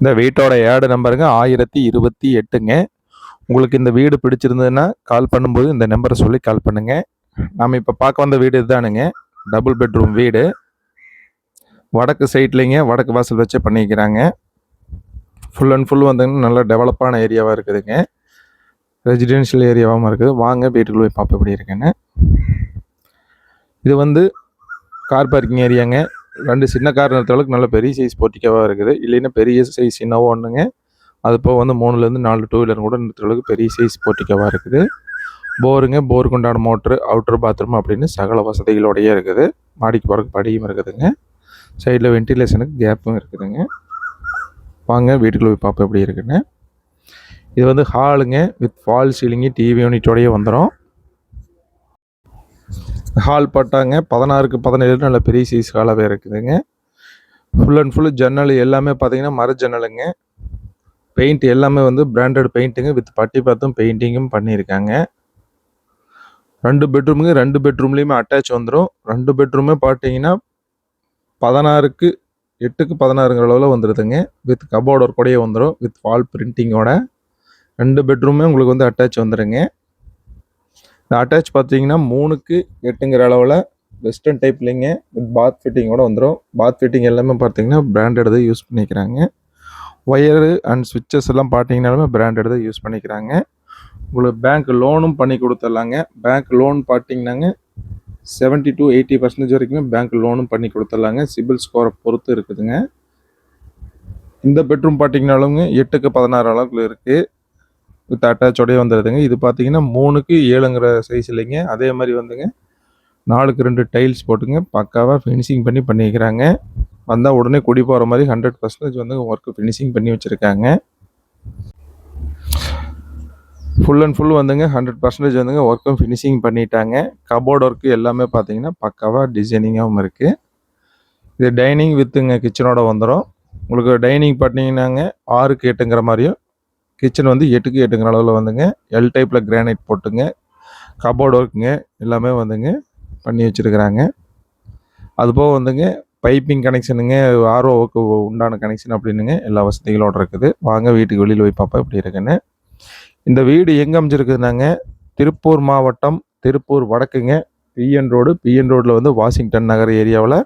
இந்த வீட்டோட ஏடு நம்பருங்க ஆயிரத்தி இருபத்தி எட்டுங்க. உங்களுக்கு இந்த வீடு பிடிச்சிருந்ததுன்னா கால் பண்ணும்போது இந்த நம்பரை சொல்லி கால் பண்ணுங்க. நாம் இப்போ பார்க்க வந்த வீடு இதுதானுங்க. டபுள் பெட்ரூம் வீடு. வடக்கு சைட்லேங்க வடக்கு வாசல் வச்சு பண்ணிக்கிறாங்க. ஃபுல் அண்ட் ஃபுல் வந்துங்க நல்லா டெவலப்பான ஏரியாவாக இருக்குதுங்க. ரெசிடென்ஷியல் ஏரியாவாகவும் இருக்குது. வாங்க வீட்டுக்குள்ள போய் பார்ப்போம் எப்படி இருக்குன்னு. இது வந்து கார் பார்க்கிங் ஏரியாங்க ரெண்டு சின்ன கார் நிறுத்துற அளவுக்கு நல்ல பெரிய சைஸ் போட்டிக்காவாக இருக்குது. இல்லைன்னா பெரிய சைஸ் சின்னவோ ஒன்றுங்க அது போக வந்து மூணுலேருந்து நாலு டூ வீலர் கூட நிறுத்துற அளவுக்கு பெரிய சைஸ் போட்டிக்காவாக இருக்குது. போருங்க போருக்கு உண்டான மோட்ரு அவுட்டர் பாத்ரூம் அப்படின்னு சகல வசதிகளோடயே இருக்குது. மாடிக்கு போகிறக்கு படியும் இருக்குதுங்க. சைடில் வென்டிலேஷனுக்கு கேப்பும் இருக்குதுங்க. வாங்க வீட்டுக்குள்ள போய் பார்ப்போம் எப்படி இருக்குன்னு. இது வந்து ஹாலுங்க வித் ஃபால் சீலிங்கு டிவி யூனிட்டோடயே வந்துடும் ஹால் பட்டாங்க. பதினாறுக்கு பதினேழு நல்ல பெரிய சைஸ் ஹாலாகவே இருக்குதுங்க. ஃபுல் அண்ட் ஃபுல் ஜன்னல் எல்லாமே பார்த்தீங்கன்னா மர ஜன்னலுங்க பெயிண்ட் எல்லாமே வந்து பிராண்டட் பெயிண்ட்டுங்க வித் பட்டி பார்த்தும் பெயிண்டிங்கும் பண்ணியிருக்காங்க ரெண்டு பெட்ரூமுங்க ரெண்டு பெட்ரூம்லேயுமே அட்டாச் வந்துடும் ரெண்டு பெட்ரூமே பார்த்தீங்கன்னா பதினாறுக்கு எட்டுக்கு பதினாறுங்கிற அளவில் வந்துடுதுங்க வித் கபோர்டர் கூடயே வந்துடும் வித் வால் பிரிண்டிங்கோட ரெண்டு பெட்ரூமே உங்களுக்கு வந்து அட்டாச் வந்துடுங்க இந்த அட்டாச் பார்த்தீங்கன்னா மூணுக்கு எட்டுங்கிற அளவில் வெஸ்டர்ன் டைப்லிங்க வித் பாத் ஃபிட்டிங்கோட வந்துடும் பாத் ஃபிட்டிங் எல்லாமே பார்த்தீங்கன்னா பிராண்டட் தான் யூஸ் பண்ணிக்கிறாங்க. ஒயரு அண்ட் சுவிட்சஸ் எல்லாம் பார்த்தீங்கன்னாலுமே பிராண்டட் தான் யூஸ் பண்ணிக்கிறாங்க. உங்களுக்கு பேங்க் லோனும் பண்ணி கொடுத்துட்லாங்க. பேங்க் லோன் பார்த்தீங்கன்னாங்க செவன்ட்டி டு எயிட்டி பர்சன்டேஜ் வரைக்குமே பேங்க் லோனும் பண்ணி கொடுத்துட்லாங்க. சிபில் ஸ்கோரை பொறுத்து இருக்குதுங்க. இந்த பெட்ரூம் பார்த்தீங்கனாலுங்க எட்டுக்கு பதினாறு அளவுக்கு இருக்குது அட்டாச்சோடய வந்துடுதுங்க இது பார்த்தீங்கன்னா மூணுக்கு ஏழுங்கிற சைஸ் இல்லைங்க. அதே மாதிரி வந்துங்க நாலுக்கு ரெண்டு டைல்ஸ் போட்டுங்க. பக்காவாக ஃபினிஷிங் பண்ணி பண்ணிக்கிறாங்க. வந்தால் உடனே குடி போகிற மாதிரி ஹண்ட்ரட் பர்சன்டேஜ் வந்து ஒர்க்கு ஃபினிஷிங் பண்ணி வச்சுருக்காங்க. ஃபுல் அண்ட் ஃபுல் வந்துங்க ஹண்ட்ரட் பர்சன்டேஜ் வந்துங்க ஒர்க்கும் ஃபினிஷிங் பண்ணிட்டாங்க. கபோர்ட் ஒர்க்கு எல்லாமே பார்த்தீங்கன்னா பக்காவாக டிசைனிங்காகவும் இருக்குது இது டைனிங் வித்துங்க கிச்சனோட வந்துடும் உங்களுக்கு டைனிங் பார்த்தீங்கன்னாங்க ஆறுக்கு எட்டுங்கிற மாதிரியும் கிச்சன் வந்து எட்டுக்கு எட்டுங்கிற அளவில் வந்துங்க. எல் டைப்பில் கிரானைட் போட்டுங்க. கபோர்டு ஒர்க்குங்க எல்லாமே வந்துங்க பண்ணி வச்சுருக்குறாங்க. அதுபோக வந்துங்க பைப்பிங் கனெக்ஷனுங்க ஆர்ஓவுக்கு உண்டான கனெக்ஷன் அப்படின்னுங்க எல்லா வசதிகளோடு இருக்குது. வாங்க வீட்டுக்கு வெளியில் போய் பார்ப்போம் எப்படி இருக்குன்னு. இந்த வீடு எங்கே அமைஞ்சிருக்குதுனாங்க திருப்பூர் மாவட்டம் திருப்பூர் வடக்குங்க. பிஎன் ரோடு பிஎன் ரோடில் வந்து வாஷிங்டன் நகர் ஏரியாவில்.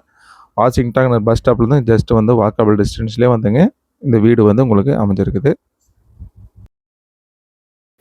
வாஷிங்டன் பஸ் ஸ்டாப்லேருந்து ஜஸ்ட் வந்து வாக்கபிள் டிஸ்டன்ஸ்லேயே வந்துங்க இந்த வீடு வந்து உங்களுக்கு அமைஞ்சிருக்குது.